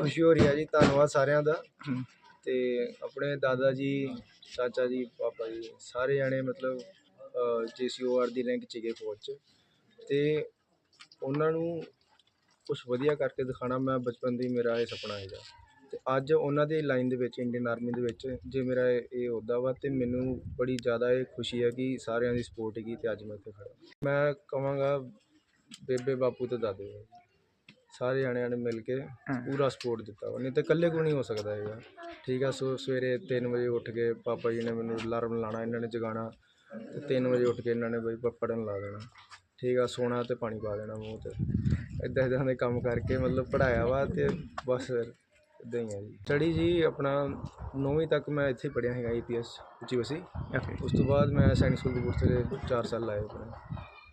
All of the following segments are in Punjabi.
ਖੁਸ਼ੀ ਹੋ ਰਹੀ ਹੈ ਜੀ, ਧੰਨਵਾਦ ਸਾਰਿਆਂ ਦਾ। ਹਮ। ਤੇ ਆਪਣੇ ਦਾਦਾ ਜੀ, ਚਾਚਾ ਜੀ, ਪਾਪਾ ਜੀ, ਸਾਰੇ ਜਾਣੇ ਮਤਲਬ ਜੀਸੀਓਆਰ ਦੀ ਰੈਂਕ 'ਚ ਗਏ ਫੌਜ 'ਚ। ਤੇ ਉਹਨਾਂ ਨੂੰ ਕੁਝ ਵਧੀਆ ਕਰਕੇ ਦਿਖਾਣਾ ਮੈਂ ਬਚਪਨ ਦੀ ਮੇਰਾ ਇਹ ਸੁਪਨਾ ਹੈਗਾ। ਤੇ ਅੱਜ ਉਹਨਾਂ ਦੇ ਲਾਈਨ ਦੇ ਵਿੱਚ ਇੰਡੀਅਨ ਆਰਮੀ ਦੇ ਵਿੱਚ, ਜੇ ਮੇਰਾ ਇਹ ਇਹ ਅਹੁਦਾ ਵਾ, ਤੇ ਮੈਨੂੰ ਬੜੀ ਜ਼ਿਆਦਾ ਇਹ ਖੁਸ਼ੀ ਹੈ ਕਿ ਸਾਰਿਆਂ ਦੀ ਸਪੋਰਟ ਹੈਗੀ ਤੇ ਅੱਜ ਮੈਂ ਇੱਥੇ ਖੜਾ ਮੈਂ ਕਹਾਂਗਾ ਬੇਬੇ ਬਾਪੂ ਤੇ ਦਾਦੇ। ਸਾਰੇ ਜਾਣਿਆਂ ਨੇ ਮਿਲ ਕੇ ਪੂਰਾ ਸਪੋਰਟ ਦਿੱਤਾ ਵਾ। ਨਹੀਂ ਤੇ ਇਕੱਲੇ ਕੋ ਨਹੀਂ ਹੋ ਸਕਦਾ ਹੈਗਾ। ਠੀਕ ਆ ਸੋ ਸਵੇਰੇ 3 ਵਜੇ ਉੱਠ ਕੇ ਪਾਪਾ ਜੀ ਨੇ ਮੈਨੂੰ ਅਲਾਰਮ ਲਾਣਾ ਇਹਨਾਂ ਨੇ ਜਗਾਉਣਾ ਤੇ 3 ਵਜੇ ਉੱਠ ਕੇ ਇਹਨਾਂ ਨੇ ਬਈ ਪ- ਪੜ੍ਹਨ ਲਾ ਦੇਣਾ। ਠੀਕ ਆ ਸੋਣਾ ਤੇ ਪਾਣੀ ਪਾ ਦੇਣਾ ਮੂੰਹ ਤੇ। ਇਦਾਂ ਇਦਾਂ ਦੇ ਕੰਮ ਕਰਕੇ ਮਤਲਬ ਪੜਾਇਆ ਵਾ ਤੇ ਬਸ ਫਿਰ ਇਦਾਂ ਹੀ ਆ ਜੀ। ਸਟੱਡੀ ਜੀ ਆਪਣਾ 9ਵੀਂ ਤੱਕ ਮੈਂ ਇੱਥੇ ਪੜ੍ਹਿਆ ਹੈਗਾ ਈਪੀਐਸ ਉੱਚੀ ਵਸੀ ਉਸ ਤੋਂ ਬਾਅਦ ਮੈਂ ਸੈਨਿਕ ਸਕੂਲ ਦੇ ਗੁਰਸਰੇ 4 ਸਾਲ ਲਾਏ ਆਪਣੇ।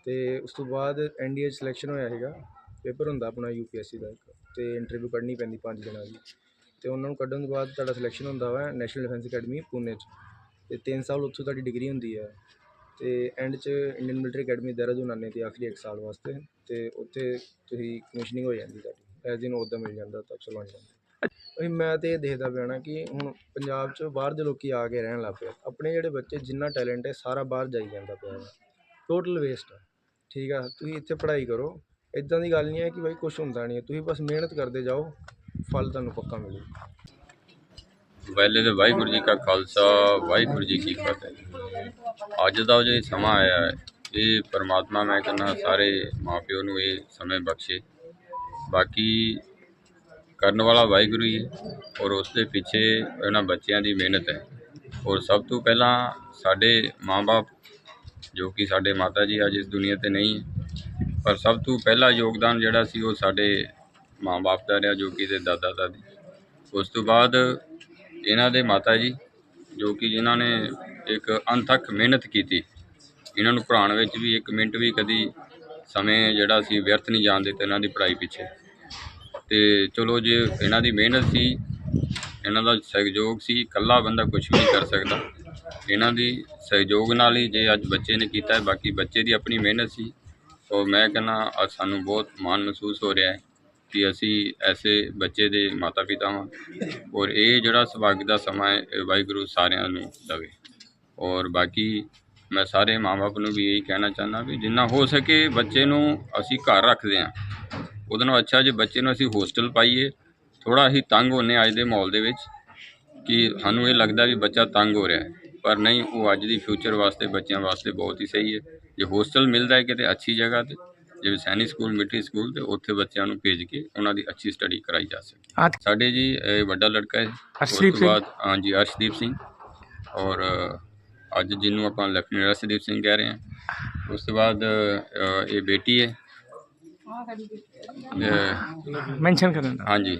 ਤੇ ਉਸ ਤੋਂ ਬਾਅਦ ਐਨਡੀਏ ਸਿਲੈਕਸ਼ਨ ਹੋਇਆ ਹੈਗਾ ਪੇਪਰ ਹੁੰਦਾ ਆਪਣਾ ਯੂਪੀਐਸਸੀ ਦਾ ਇੱਕ, ਤੇ ਇੰਟਰਵਿਊ ਕੱਢਣੀ ਪੈਂਦੀ 5 ਦਿਨਾਂ ਦੀ। ਤੇ ਉਹਨਾਂ ਨੂੰ ਕੱਢਣ ਤੋਂ ਬਾਅਦ ਤੁਹਾਡਾ ਸਿਲੈਕਸ਼ਨ ਹੁੰਦਾ ਵਾ ਨੈਸ਼ਨਲ ਡਿਫੈਂਸ ਅਕੈਡਮੀ ਪੂਨੇ 'ਚ। ਤੇ 3 ਸਾਲ ਉੱਥੋਂ ਤੁਹਾਡੀ ਡਿਗਰੀ ਹੁੰਦੀ ਹੈ ਤੇ ਐਂਡ 'ਚ ਇੰਡੀਅਨ ਮਿਲਟਰੀ ਅਕੈਡਮੀ ਦੇਹਰਾਦੂਨ ਆਉਂਦੇ ਤੇ ਆਖਰੀ 1 ਸਾਲ ਵਾਸਤੇ। ਤੇ ਉੱਥੇ ਤੁਸੀਂ ਕਮਿਸ਼ਨਿੰਗ ਹੋ ਜਾਂਦੀ ਤੁਹਾਡੀ। ਐਜ਼ ਇਨ ਉਹਦਾ ਮਿਲ ਜਾਂਦਾ ਤਾਂ ਚਲੋ ਜਾਂਦਾ ਵੀ ਮੈਂ ਤੇ ਇਹ ਦੇਖਦਾ ਪਿਆ ਨਾ ਕਿ ਹੁਣ ਪੰਜਾਬ 'ਚ ਬਾਹਰ ਦੇ ਲੋਕੀ ਆ ਕੇ ਰਹਿਣ ਲੱਗ ਪਏ ਆਪਣੇ ਜਿਹੜੇ ਬੱਚੇ ਜਿੰਨਾ ਟੈਲੈਂਟ ਹੈ ਸਾਰਾ ਬਾਹਰ ਜਾਈ ਜਾਂਦਾ ਪਿਆ ਟੋਟਲ ਵੇਸਟ ਆ। ਠੀਕ ਆ, ਤੁਸੀਂ ਇੱਥੇ ਪੜ੍ਹਾਈ ਕਰੋ। ਇਦਾਂ ਦੀ ਗੱਲ ਨਹੀਂ ਹੈ ਕਿ ਬਾਈ ਕੁਝ ਹੁੰਦਾ ਨਹੀਂ ਹੈ। ਤੁਸੀਂ ਬਸ ਮਿਹਨਤ ਕਰਦੇ ਜਾਓ, ਫਲ ਤੁਹਾਨੂੰ ਪੱਕਾ ਮਿਲੂ। ਪਹਿਲੇ ਤੇ ਵਾਹਿਗੁਰੂ ਜੀ ਕਾ ਖਾਲਸਾ, ਵਾਹਿਗੁਰੂ ਜੀ ਕੀ ਫਤਿਹ। ਅੱਜ ਦਾ ਜੋ ਇਹ ਸਮਾਂ ਆਇਆ ਹੈ, ਇਹ ਪਰਮਾਤਮਾ ਮੈਂ ਕਹਿੰਦਾ ਸਾਰੇ ਮਾਪਿਓ ਨੂੰ ਇਹ ਸਮੇਂ ਬਖਸ਼ੇ। ਬਾਕੀ ਕਰਨ ਵਾਲਾ ਵਾਹਿਗੁਰੂ ਹੀ ਹੈ ਔਰ ਉਸ ਦੇ ਪਿੱਛੇ ਇਹਨਾਂ ਬੱਚਿਆਂ ਦੀ ਮਿਹਨਤ ਹੈ। ਔਰ ਸਭ ਤੋਂ ਪਹਿਲਾਂ ਸਾਡੇ ਮਾਂ-ਬਾਪ, ਜੋ ਕਿ ਸਾਡੇ ਮਾਤਾ ਜੀ ਅੱਜ ਇਸ ਦੁਨੀਆ ਤੇ ਨਹੀਂ ਪਰ ਸਭ ਤੋਂ ਪਹਿਲਾ ਯੋਗਦਾਨ ਜਿਹੜਾ ਸੀ ਉਹ ਸਾਡੇ ਮਾਂ-ਬਾਪ ਦਾ ਰਿਹਾ, ਜੋ ਕਿ ਦੇ ਦਾਦਾ ਦਾਦੀ ਉਸ ਤੋਂ ਬਾਅਦ ਇਹਨਾਂ ਦੇ ਮਾਤਾ ਜੀ, ਜੋ ਕਿ ਜਿਨ੍ਹਾਂ ਨੇ ਇੱਕ ਅਣਥੱਕ ਮਿਹਨਤ ਕੀਤੀ, ਇਹਨਾਂ ਨੂੰ ਪੜ੍ਹਾਉਣ ਵਿੱਚ ਵੀ ਇੱਕ ਮਿੰਟ ਵੀ ਕਦੀ ਸਮੇਂ ਜਿਹੜਾ ਸੀ ਵਿਅਰਥ ਨਹੀਂ ਜਾਣ ਦਿੱਤਾ ਇਹਨਾਂ ਦੀ ਪੜ੍ਹਾਈ ਪਿੱਛੇ। ਤੇ ਚਲੋ ਜੇ ਇਹਨਾਂ ਦੀ ਮਿਹਨਤ ਸੀ, ਇਹਨਾਂ ਦਾ ਸਹਿਯੋਗ ਸੀ, ਇਕੱਲਾ ਬੰਦਾ ਕੁਝ ਵੀ ਨਹੀਂ ਕਰ ਸਕਦਾ। ਇਹਨਾਂ ਦੀ ਸਹਿਯੋਗ ਨਾਲ ਹੀ ਜੇ ਅੱਜ ਬੱਚੇ ਨੇ ਕੀਤਾ ਬਾਕੀ ਬੱਚੇ ਦੀ ਆਪਣੀ ਮਿਹਨਤ ਸੀ। ਔਰ ਮੈਂ ਕਹਿੰਦਾ ਸਾਨੂੰ ਬਹੁਤ ਮਾਣ ਮਹਿਸੂਸ ਹੋ ਰਿਹਾ ਹੈ ਕਿ ਅਸੀਂ ਐਸੇ ਬੱਚੇ ਦੇ ਮਾਤਾ ਪਿਤਾ ਹਾਂ ਔਰ ਇਹ ਜਿਹੜਾ ਸੁਭਾਗ ਦਾ ਸਮਾਂ ਹੈ, ਇਹ ਵਾਹਿਗੁਰੂ ਸਾਰਿਆਂ ਨੂੰ ਦੇਵੇ। ਔਰ ਬਾਕੀ ਮੈਂ ਸਾਰੇ ਮਾਪੇ ਨੂੰ ਵੀ ਇਹੀ ਕਹਿਣਾ ਚਾਹੁੰਦਾ ਵੀ ਜਿੰਨਾ ਹੋ ਸਕੇ ਬੱਚੇ ਨੂੰ ਅਸੀਂ ਘਰ ਰੱਖਦੇ ਹਾਂ। ਉਹਦੇ ਨਾਲ ਅੱਛਾ ਜੇ ਬੱਚੇ ਨੂੰ ਅਸੀਂ ਹੋਸਟਲ ਪਾਈਏ ਥੋੜਾ ਹੀ ਤੰਗ ਹੁੰਨੇ ਅੱਜ ਦੇ ਮਾਹੌਲ ਦੇ ਵਿੱਚ ਕਿ ਸਾਨੂੰ ਇਹ ਲੱਗਦਾ ਵੀ ਬੱਚਾ ਤੰਗ ਹੋ ਰਿਹਾ ਹੈ। ਪਰ ਨਹੀਂ, ਉਹ ਅੱਜ ਦੀ ਫਿਊਚਰ ਵਾਸਤੇ, ਬੱਚਿਆਂ ਵਾਸਤੇ ਬਹੁਤ ਹੀ ਸਹੀ ਹੈ। ਜੇ ਹੋਸਟਲ ਮਿਲਦਾ ਹੈ ਕਿਤੇ ਅੱਛੀ ਜਗ੍ਹਾ ਤੇ ਜਿਵੇਂ ਸੈਨਿਕ ਸਕੂਲ ਮਿਲਟਰੀ ਸਕੂਲ ਤੇ ਉੱਥੇ ਬੱਚਿਆਂ ਨੂੰ ਭੇਜ ਕੇ ਉਹਨਾਂ ਦੀ ਅੱਛੀ ਸਟੱਡੀ ਕਰਾਈ ਜਾ ਸਕੇ। ਸਾਡੇ ਜੀ ਇਹ ਵੱਡਾ ਲੜਕਾ ਹੈ। ਉਸ ਤੋਂ ਸਿੰਘ। ਬਾਅਦ ਹਾਂਜੀ ਅਰਸ਼ਦੀਪ ਸਿੰਘ। ਔਰ ਅ, ਅੱਜ ਜਿਹਨੂੰ ਆਪਾਂ ਲੈਫਟੀਨੈਂਟ ਅਰਸ਼ਦੀਪ ਸਿੰਘ ਕਹਿ ਰਹੇ ਹਾਂ। ਉਸ ਤੋਂ ਬਾਅਦ ਅ, ਇਹ ਬੇਟੀ ਹੈ। ਅ, ਮੈਂਸ਼ਨ ਕਰਨ ਹਾਂਜੀ।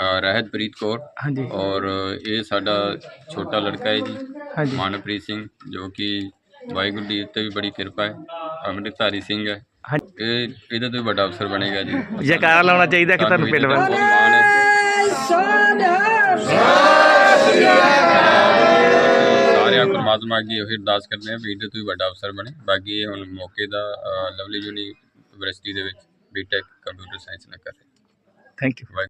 ਅ, ਰਹਿਤਪ੍ਰੀਤ ਕੌਰ। ਹਾਂਜੀ। ਔਰ ਇਹ ਸਾਡਾ ਛੋਟਾ ਲੜਕਾ ਹੈ ਜੀ। ਹਾਂਜੀ। ਮਾਨਪ੍ਰੀਤ ਸਿੰਘ ਜੋ ਕਿ ਵਾਹਿਗੁਰੂ ਦੀ ਤੇ ਵੀ ਬੜੀ ਕਿਰਪਾ ਹੈ। ਅੰਮ੍ਰਿਤਧਾਰੀ ਸਿੰਘ ਹੈ। ਹਾਂਜੀ। ਇਹ ਇਹਦੇ ਤੋਂ ਵੀ ਵੱਡਾ ਅਫਸਰ ਬਣੇਗਾ ਜੀ। ਜੈਕਾਰਾ ਲਾਉਣਾ ਚਾਹੀਦਾ ਕਿ ਤੁਹਾਨੂੰ ਪਿੰਡ ਇਹਦਾ ਵੱਲ ਬਹੁਤ ਮਾਣ ਹੈ। ਸਾਰਿਆਂ ਪਰਮਾਤਮਾ ਅੱਗੇ ਇਹ ਅਰਦਾਸ ਕਰਦੇ ਹਾਂ ਵੀ ਇਹਦੇ ਤੋਂ ਵੀ ਵੱਡਾ ਅਫਸਰ ਬਣੇ। ਬਾਕੀ ਇਹ ਹੁਣ ਮੌਕੇ ਦਾ ਅ, ਲਵਲੀ ਯੂਨੀਵਰਸਿਟੀ ਦੇ ਵਿੱਚ ਬੀਟੈਕ ਕੰਪਿਊਟਰ ਸਾਇੰਸ ਨਾਲ ਕਰ ਰਿਹਾ। Thank you Waheguru.